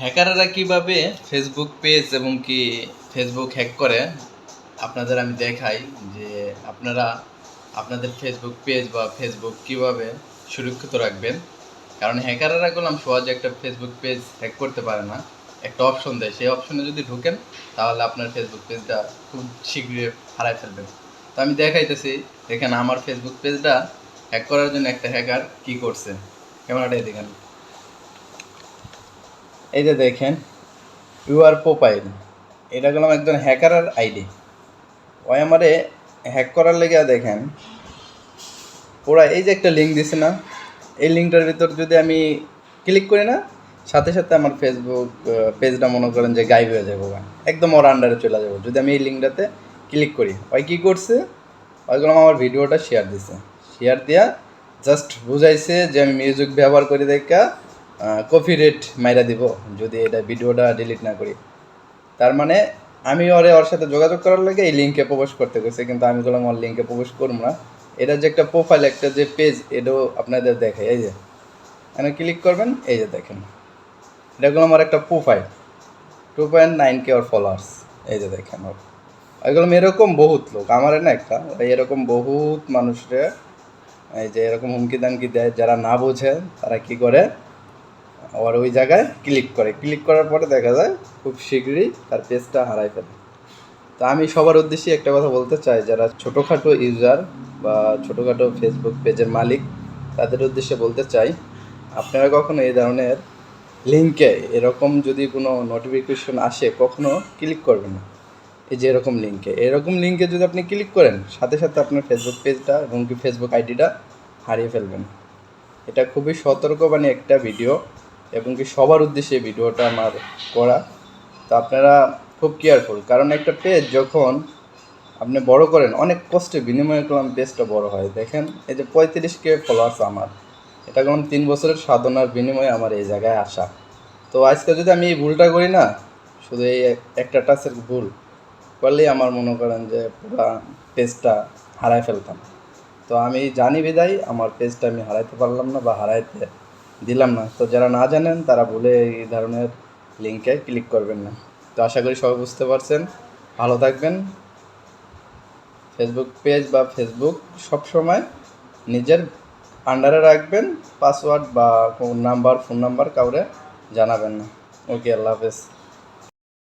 হ্যাকাররা কীভাবে Facebook page এবং কি ফেসবুক হ্যাক করে, আপনাদের আমি দেখাই যে আপনারা আপনাদের ফেসবুক পেজ বা ফেসবুক কীভাবে সুরক্ষিত রাখবেন। কারণ হ্যাকাররা করলাম সহজে একটা ফেসবুক পেজ হ্যাক করতে পারে না। একটা অপশন দেয়, সেই অপশনে যদি ঢুকেন, তাহলে আপনার ফেসবুক পেজটা খুব শীঘ্রই হারাই ফেলবেন। তো আমি দেখাইতেছি, দেখেন আমার ফেসবুক পেজটা হ্যাক করার জন্য একটা হ্যাকার কি করছে। ক্যামেরাটাই দেখেন। এই যে দেখেন ইউআর প্রোফাইল এটা গেলাম একজন হ্যাকারের আইডি ওই আমারে হ্যাক করার লেগে দেখেন, ওরা এই যে একটা লিঙ্ক দিছে না, এই লিঙ্কটার ভিতর যদি আমি ক্লিক করি না, সাথে সাথে আমার ফেসবুক পেজটা মনে করেন যে গাইব হয়ে যাব একদম ওর আন্ডারে চলে যাব। যদি আমি এই লিঙ্কটাতে ক্লিক করি, ওই কী করছে? ওইগুলো আমার ভিডিওটা শেয়ার দিছে। শেয়ার দিয়া জাস্ট বুঝাইছে যে আমি মিউজিক ব্যবহার করি দেখা কপি রেট মাইরা দিব, যদি এটা ভিডিওটা ডিলিট না করি। তার মানে আমি ওরে ওর সাথে যোগাযোগ করার লাগে এই লিঙ্কে প্রবেশ করতে গেছে, কিন্তু আমি বললাম, ওর লিঙ্কে প্রবেশ করব না। এটা যে একটা প্রোফাইল একটা যে পেজ এটাও আপনাদের দেখে এই যে, এখানে ক্লিক করবেন, এই যে দেখেন। এটা হলো আমার একটা profile two point nine K ওর ফলোয়ার্স এই যে দেখেন ওর। এগুলো এরকম বহুত লোক, আমার না একটা এরকম বহুত মানুষরে, এই যে এরকম হুমকি দামকি দেয়, যারা না বোঝে, তারা কি করে? আবার ওই জায়গায় ক্লিক করে। ক্লিক করার পরে দেখা যায় খুব শীঘ্রই তার পেজটা হারাই ফেলে। তো আমি সবার উদ্দেশ্যে একটা কথা বলতে চাই, যারা ছোটোখাটো ইউজার বা ছোটোখাটো ফেসবুক পেজের মালিক, তাদের উদ্দেশ্যে বলতে চাই, আপনারা কখনো এই ধরনের লিঙ্কে এরকম যদি কোনো নোটিফিকেশন আসে, কখনো ক্লিক করবেন না। এই যে এরকম লিঙ্কে এরকম লিঙ্কে যদি আপনি ক্লিক করেন, সাথে সাথে আপনার ফেসবুক পেজটা এবং কি ফেসবুক আইডিটা হারিয়ে ফেলবেন। এটা খুবই সতর্কবাণী একটা ভিডিও এবং কি সবার উদ্দেশ্যে ভিডিওটা আমার করা। তো আপনারা খুব কেয়ারফুল কারণ একটা পেজ যখন আপনি বড় করেন, অনেক কষ্টে বিনিময়ে করলাম পেজটা বড় হয়। দেখেন, এই যে পঁয়ত্রিশ কে ফলোয়ার্স আমার, এটা করলাম তিন বছরের সাধনার বিনিময়ে আমার এই জায়গায় আসা। তো আজকে যদি আমি এই ভুলটা করি না, শুধু এই একটা টাচের ভুল, করলেই আমার মনে করেন যে পুরো পেজটা হারাই ফেলতাম। তো আমি জানি বিদায়, আমার পেজটা আমি হারাইতে পারলাম না বা হারাইতে দিলাম না। তো যারা না জানেন, তারা ভুলে এই ধরনের লিঙ্কে ক্লিক করবেন না। তো আশা করি সবাই বুঝতে পারছেন। ভালো থাকবেন। ফেসবুক পেজ বা ফেসবুক সবসময় নিজের আন্ডারে রাখবেন পাসওয়ার্ড বা ফোন নাম্বার ফোন নাম্বার কাউরে জানাবেন না। ওকে আল্লাহ হাফেজ।